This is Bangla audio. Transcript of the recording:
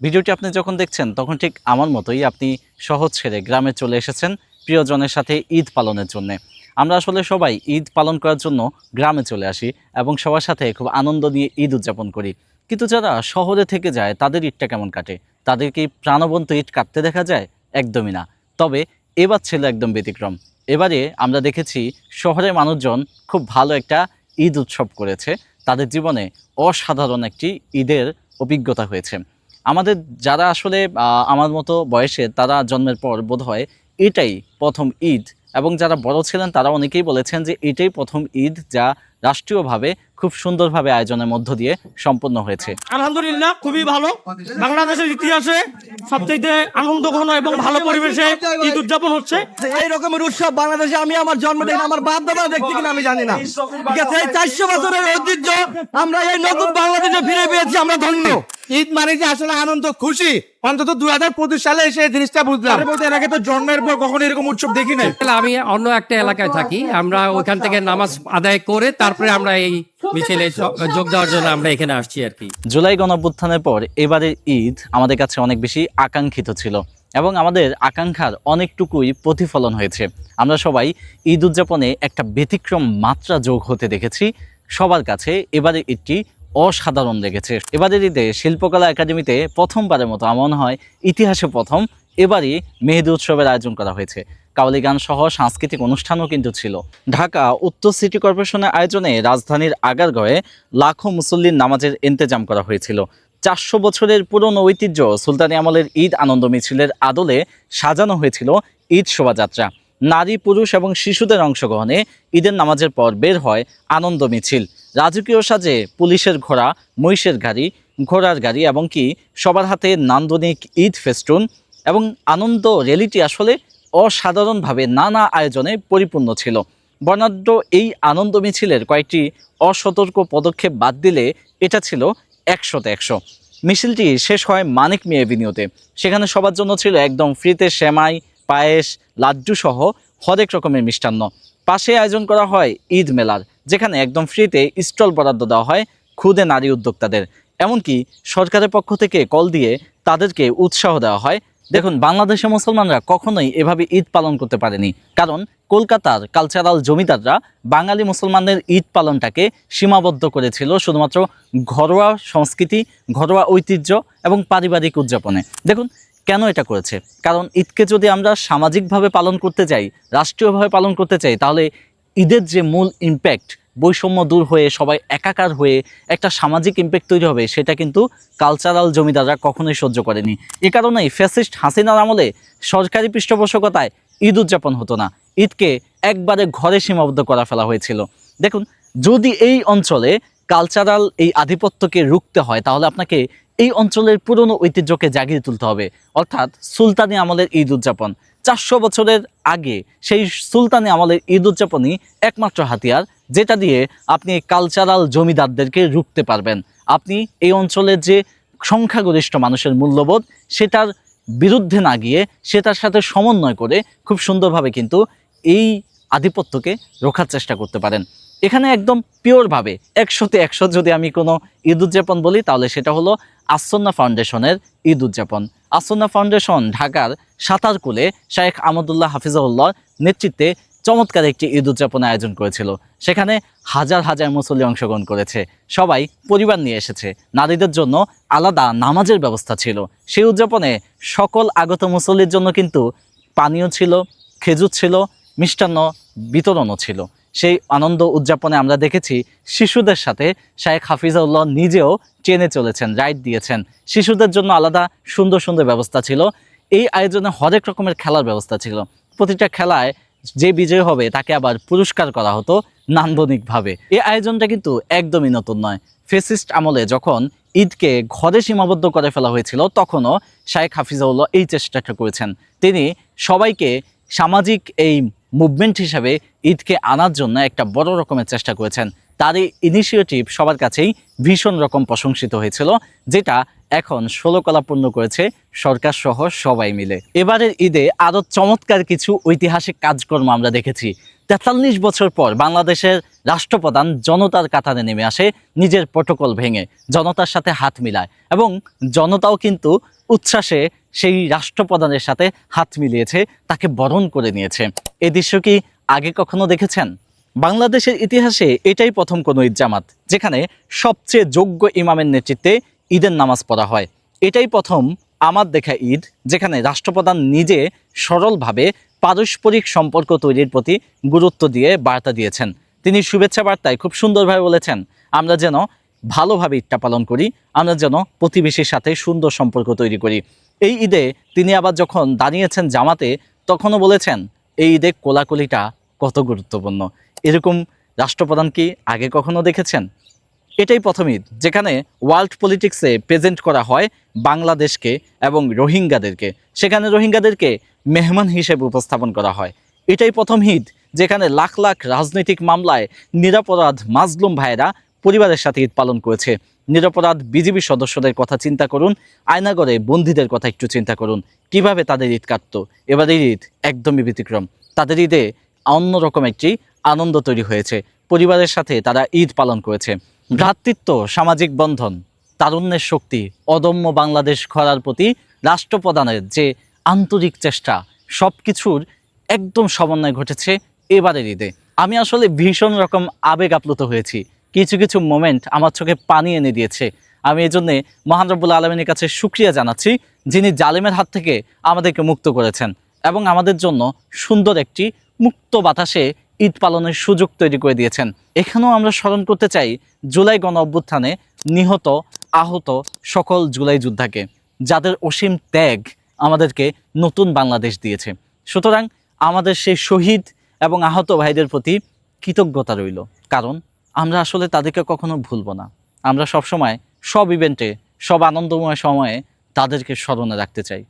ভিডিওটি আপনি যখন দেখছেন, তখন ঠিক আমার মতোই আপনি শহর ছেড়ে গ্রামে চলে এসেছেন প্রিয়জনের সাথে ঈদ পালনের জন্য। আমরা আসলে সবাই ঈদ পালন করার জন্য গ্রামে চলে আসি এবং সবার সাথে খুব আনন্দ নিয়ে ঈদ উদযাপন করি। কিন্তু যারা শহরে থেকে যায়, তাদের ঈদটা কেমন কাটে? তাদেরকে প্রাণবন্ত ঈদ কাটতে দেখা যায়? একদমই না। তবে এবার ছিল একদম ব্যতিক্রম। এবারে আমরা দেখেছি শহরের মানুষজন খুব ভালো একটা ঈদ উৎসব করেছে। তাদের জীবনে অসাধারণ একটি ঈদের অভিজ্ঞতা হয়েছে। আমাদের যারা আসলে আহ, আমার মতো বয়সে তারা জন্মের পর বোধ হয় এটাই প্রথম ঈদ। এবং যারা বড় ছিলেন তারা অনেকেই বলেছেন যে এটাই প্রথম ঈদ যা রাষ্ট্রীয়ভাবে খুব সুন্দরভাবে আয়োজনের মধ্য দিয়ে সম্পন্ন হয়েছে। আলহামদুলিল্লাহ খুবই ভালো। বাংলাদেশের ইতিহাসে সবচেয়ে আনন্দ ঘন এবং ভালো পরিবেশে ঈদ উদযাপন হচ্ছে। এই রকমের উৎসব বাংলাদেশে আমি আমার জন্ম দেখি আমার বাপ দাদা দেখছি কিনা আমি জানি না। ঠিক আছে এই চারশো বছরের ঐতিহ্য আমরা এই নতুন বাংলাদেশে ফিরে পেয়েছি আমরা ধন্য। ঈদ মানে যে আসলে আনন্দ খুশি? অন্তত দুই হাজার পঁচিশ সালে এসে জিনিসটা বুঝলাম। বলতে এর আগে তো জন্মের পর কখনো এরকম উৎসব দেখি নাই। আমি অন্য একটা এলাকায় থাকি। আমরা ওইখান থেকে নামাজ আদায় করে তারপরে আমরা এই মিছিলে যোগ দেওয়ার জন্য আমরা এখানে আসছি আর কি। জুলাই গণঅভ্যুত্থানের পর এবারের ঈদ আমাদের কাছে অনেক বেশি আকাঙ্ক্ষিত ছিল এবং আমাদের আকাঙ্ক্ষার অনেকটুকুই প্রতিফলন হয়েছে। আমরা সবাই ঈদ উদযাপনে একটা ব্যতিক্রম মাত্রা যোগ হতে দেখেছি। সবার কাছে এবারে ঈদটি অসাধারণ লেগেছে এবারের ঈদে শিল্পকলা একাডেমিতে প্রথমবারের মতো এমন হয়, ইতিহাসে প্রথম। এবারই মেহেদি উৎসবের আয়োজন করা হয়েছে। কাওয়ালি গান সহ সাংস্কৃতিক অনুষ্ঠানও কিন্তু ছিল। ঢাকা উত্তর সিটি কর্পোরেশনের আয়োজনে রাজধানীর আগারগাঁয়ে লাখো মুসল্লির নামাজের ইন্তেজাম করা হয়েছিল। চারশো বছরের পুরনো ঐতিহ্য সুলতানি আমলের ঈদ আনন্দ মিছিলের আদলে সাজানো হয়েছিল ঈদ শোভাযাত্রা। নারী, পুরুষ এবং শিশুদের অংশগ্রহণে ঈদের নামাজের পর বের হয় আনন্দ মিছিল। রাজকীয় সাজে পুলিশের ঘোড়া, মহিষের গাড়ি, ঘোড়ার গাড়ি এবং কি সবার হাতে নান্দনিক ঈদ ফেস্টুন এবং আনন্দ র্যালিটি আসলে অসাধারণভাবে নানা আয়োজনে পরিপূর্ণ ছিল। বর্ণাঢ্য এই আনন্দ মিছিলের কয়েকটি অসতর্ক পদক্ষেপ বাদ দিলে এটা ছিল একশোতে একশো। মিছিলটি শেষ হয় মানিক মিয়া এভিনিউতে। সেখানে সবার জন্য ছিল একদম ফ্রিতে সেমাই, পায়েস লাড্ডু সহ হরেক রকমের মিষ্টান্ন। পাশে আয়োজন করা হয় ঈদ মেলার। যেখানে একদম ফ্রিতে স্টল বরাদ্দ দেওয়া হয় খুদে নারী উদ্যোক্তাদের। এমনকি সরকারের পক্ষ থেকে কল দিয়ে তাদেরকে উৎসাহ দেওয়া হয়। দেখুন বাংলাদেশের মুসলমানরা কখনোই এভাবে ঈদ পালন করতে পারেনি। কারণ কলকাতার কালচারাল জমিদাররা বাঙালি মুসলমানদের ঈদ পালনটাকে সীমাবদ্ধ করেছিল শুধুমাত্র ঘরোয়া সংস্কৃতি, ঘরোয়া ঐতিহ্য এবং পারিবারিক উদযাপনে। দেখুন, কেন এটা করেছে? কারণ ঈদকে যদি আমরা সামাজিকভাবে পালন করতে চাই, রাষ্ট্রীয়ভাবে পালন করতে চাই, তাহলে ঈদের যে মূল ইম্প্যাক্ট বৈষম্য দূর হয়ে, সবাই একাকার হয়ে একটা সামাজিক ইম্প্যাক্ট তৈরি হবে, সেটা কিন্তু কালচারাল জমিদাররা কখনোই সহ্য করেনি। এ কারণেই ফ্যাসিস্ট হাসিনার আমলে সরকারি পৃষ্ঠপোষকতায় ঈদ উদযাপন হতো না। ঈদকে একবারে ঘরে সীমাবদ্ধ করা ফেলা হয়েছিল। দেখুন, যদি এই অঞ্চলে কালচারাল এই আধিপত্যকে রুখতে হয়, তাহলে আপনাকে এই অঞ্চলের পুরনো ঐতিহ্যকে জাগিয়ে তুলতে হবে। অর্থাৎ সুলতানি আমলের ঈদ উদযাপন। চারশো বছরের আগে সেই সুলতানি আমলের ঈদ উদযাপনই একমাত্র হাতিয়ার, যেটা দিয়ে আপনি কালচারাল জমিদারদেরকে রুখতে পারবেন। আপনি এই অঞ্চলের যে সংখ্যাগরিষ্ঠ মানুষের মূল্যবোধ, সেটার বিরুদ্ধে না গিয়ে সেটার সাথে সমন্বয় করে খুব সুন্দরভাবে কিন্তু এই আধিপত্যকে রোখার চেষ্টা করতে পারেন। এখানে একদম পিওরভাবে, একশোতে একশো যদি আমি কোনো ঈদ উদযাপন বলি, তাহলে সেটা হলো আসন্না ফাউন্ডেশনের ঈদ উদযাপন। আসন্না ফাউন্ডেশন ঢাকার সাঁতারকুলে শায়েখ আমদুল্লাহ হাফিজাউল্লাহ নেতৃত্বে চমৎকার একটি ঈদ উদযাপন আয়োজন করেছিল। সেখানে হাজার হাজার মুসল্লি অংশগ্রহণ করেছে। সবাই পরিবার নিয়ে এসেছে। নারীদের জন্য আলাদা নামাজের ব্যবস্থা ছিল। সেই উদযাপনে সকল আগত মুসল্লির জন্য কিন্তু পানীয় ছিল, খেজুর ছিল, মিষ্টান্ন বিতরণও ছিল। সেই আনন্দ উদযাপনে আমরা দেখেছি শিশুদের সাথে শায়েখ হাফিজাউল্লাহ নিজেও চেনে চলেছেন, রাইড দিয়েছেন। শিশুদের জন্য আলাদা সুন্দর সুন্দর ব্যবস্থা ছিল। এই আয়োজনে হরেক রকমের খেলার ব্যবস্থা ছিল। প্রতিটা খেলায় যে বিজয় হবে, তাকে আবার পুরস্কার করা হতো নান্দনিকভাবে। এই আয়োজনটা কিন্তু একদমই নতুন নয়। ফেসিস্ট আমলে যখন ঈদকে ঘরে সীমাবদ্ধ করে ফেলা হয়েছিল, তখনও শায়েখ হাফিজাউল্লাহ এই চেষ্টাটা করেছেন। তিনি সবাইকে সামাজিক এই মুভমেন্ট হিসাবে ঈদকে আনার জন্য একটা বড় রকমের চেষ্টা করেছেন। তার এই ইনিশিয়েটিভ সবার কাছেই ভীষণ রকম প্রশংসিত হয়েছিল, যেটা এখন ষোলো কলা পূর্ণ করেছে সরকার সহ সবাই মিলে। এবারের ঈদে আরও চমৎকার কিছু ঐতিহাসিক কাজকর্ম আমরা দেখেছি। তেতাল্লিশ বছর পর বাংলাদেশের রাষ্ট্রপ্রধান জনতার কাতারে নেমে আসে, নিজের প্রটোকল ভেঙে জনতার সাথে হাত মিলায় এবং জনতাও কিন্তু উচ্ছ্বাসে সেই রাষ্ট্রপ্রধানের সাথে হাত মিলিয়েছে, তাকে বরণ করে নিয়েছে। এ দৃশ্য কি আগে কখনো দেখেছেন? বাংলাদেশের ইতিহাসে এটাই প্রথম কোনো ঈদ জামাত, যেখানে সবচেয়ে যোগ্য ইমামের নেতৃত্বে ঈদের নামাজ পড়া হয়। এটাই প্রথম আমার দেখা ঈদ, যেখানে রাষ্ট্রপ্রধান নিজে সরলভাবে পারস্পরিক সম্পর্ক তৈরির প্রতি গুরুত্ব দিয়ে বার্তা দিয়েছেন। তিনি শুভেচ্ছা বার্তায় খুব সুন্দরভাবে বলেছেন, আমরা যেন ভালোভাবে ঈদটা পালন করি, আমরা যেন প্রতিবেশীর সাথে সুন্দর সম্পর্ক তৈরি করি। এই ঈদে তিনি আবার যখন দাঁড়িয়েছেন জামাতে, তখনও বলেছেন, এই ঈদে কোলাকুলিটা কত গুরুত্বপূর্ণ। এরকম রাষ্ট্রপ্রধান কি আগে কখনো দেখেছেন? এটাই প্রথম ঈদ, যেখানে ওয়ার্ল্ড পলিটিক্সে প্রেজেন্ট করা হয় বাংলাদেশকে এবং রোহিঙ্গাদেরকে। সেখানে রোহিঙ্গাদেরকে মেহমান হিসেবে উপস্থাপন করা হয়। এটাই প্রথম ঈদ, যেখানে লাখ লাখ রাজনৈতিক মামলায় নিরাপরাধ মাজলুম ভাইয়েরা পরিবারের সাথে ঈদ পালন করেছে। নিরাপরাধ বিজিবি সদস্যদের কথা চিন্তা করুন, আয়নাগরে বন্দীদের কথা একটু চিন্তা করুন, কীভাবে তাদের ঈদ কাটত? এবারের ঈদ একদমই ব্যতিক্রম। তাদের ঈদে অন্যরকম একটি আনন্দ তৈরি হয়েছে। পরিবারের সাথে তারা ঈদ পালন করেছে। ভ্রাতৃত্ব, সামাজিক বন্ধন, তারুণ্যের শক্তি, অদম্য বাংলাদেশ গড়ার প্রতি রাষ্ট্রপ্রধানের যে আন্তরিক চেষ্টা সব কিছুর একদম সমন্বয় ঘটেছে এবারের ঈদে। আমি আসলে ভীষণ রকম আবেগ আপ্লুত হয়েছি। কিছু কিছু মোমেন্ট আমার চোখে পানি এনে দিয়েছে। আমি এই জন্যে মহান রব্বুল আলমিনের কাছে সুক্রিয়া জানাচ্ছি, যিনি জালেমের হাত থেকে আমাদেরকে মুক্ত করেছেন এবং আমাদের জন্য সুন্দর একটি মুক্ত বাতাসে ঈদ পালনের সুযোগ তৈরি করে দিয়েছেন। এখানেও আমরা স্মরণ করতে চাই, জুলাই গণ অভ্যুত্থানে নিহত, আহত সকল জুলাই যোদ্ধাকে, যাদের অসীম ত্যাগ আমাদেরকে নতুন বাংলাদেশ দিয়েছে। সুতরাং আমাদের সেই শহীদ এবং আহত ভাইদের প্রতি কৃতজ্ঞতা রইল। কারণ আমরা আসলে তাদেরকে কখনো ভুলবো না। আমরা সব সময় সব ইভেন্টে সব আনন্দময় সময়ে তাদেরকে স্মরণে রাখতে চাই।